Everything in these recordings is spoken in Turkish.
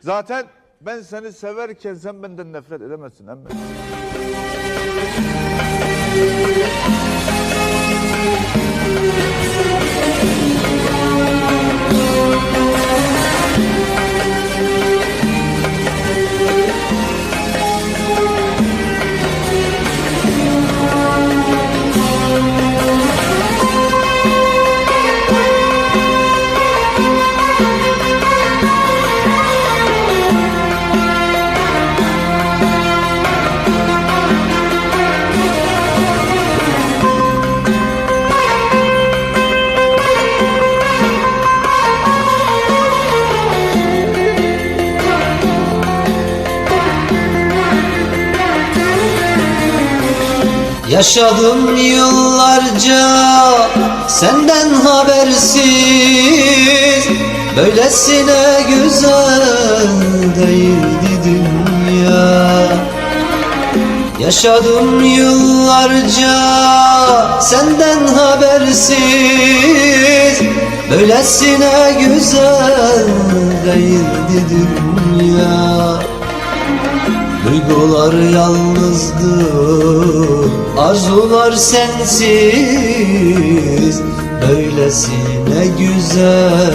Zaten ben seni severken sen benden nefret edemezsin emmi. Yaşadım yıllarca senden habersiz Böylesine güzel değildi dünya. Yaşadım yıllarca senden habersiz Böylesine güzel değildi dünya. Duygular yalnızdı, arzular sensiz Böylesine güzel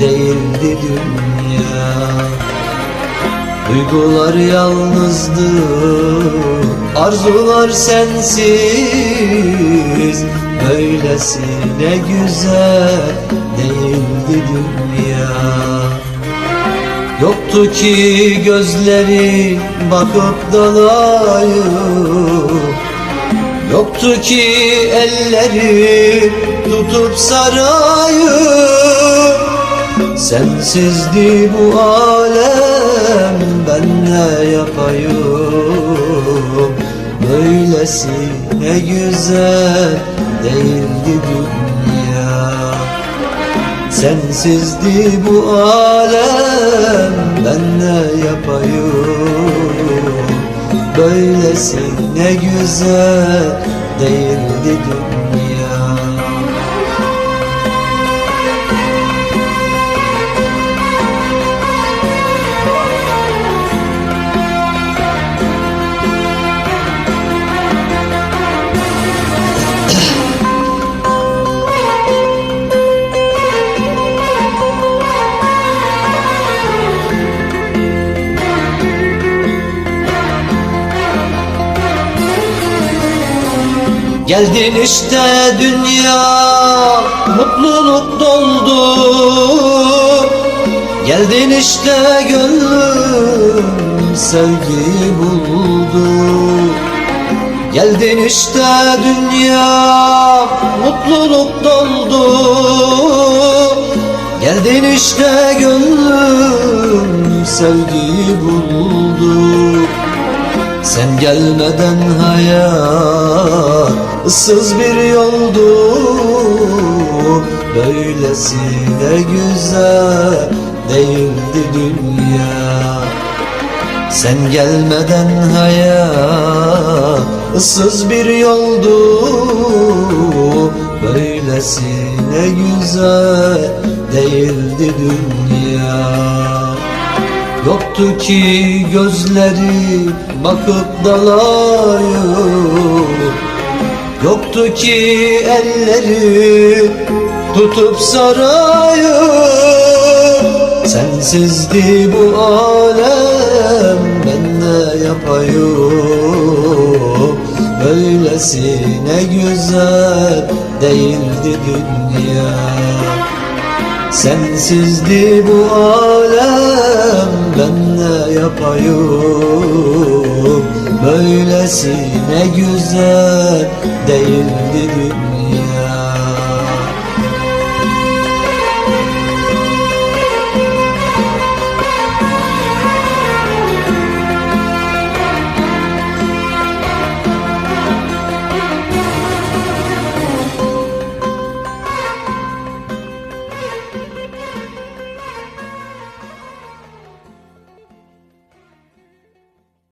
değildi dünya. Duygular yalnızdı, arzular sensiz Böylesine güzel değildi dünya. Yoktu ki gözleri bakıp dalayım Yoktu ki elleri tutup sarayım Sensizdi bu alem ben ne yapayım? Böylesine güzel değildi dünya. Sensizdi bu alem ben ne yapayım Böylesine güzel değildi dünya Geldin işte dünya mutluluk doldu. Geldin işte gönlüm sevgi buldu. Geldin işte dünya mutluluk doldu. Geldin işte gönlüm sevgi buldu sen gelmeden hayat ıssız bir yoldu. Böylesine güzel değildi dünya. Sen gelmeden hayat ıssız bir yoldu. Böylesine güzel değildi dünya Yoktu ki gözleri bakıp dalayım. Yoktu ki elleri tutup sarayım. Sensizdi bu alem ben ne yapayım. Böylesine güzel değildi dünya Sensizdi bu alem ben ne yapayım? Böylesine güzel değildi dünya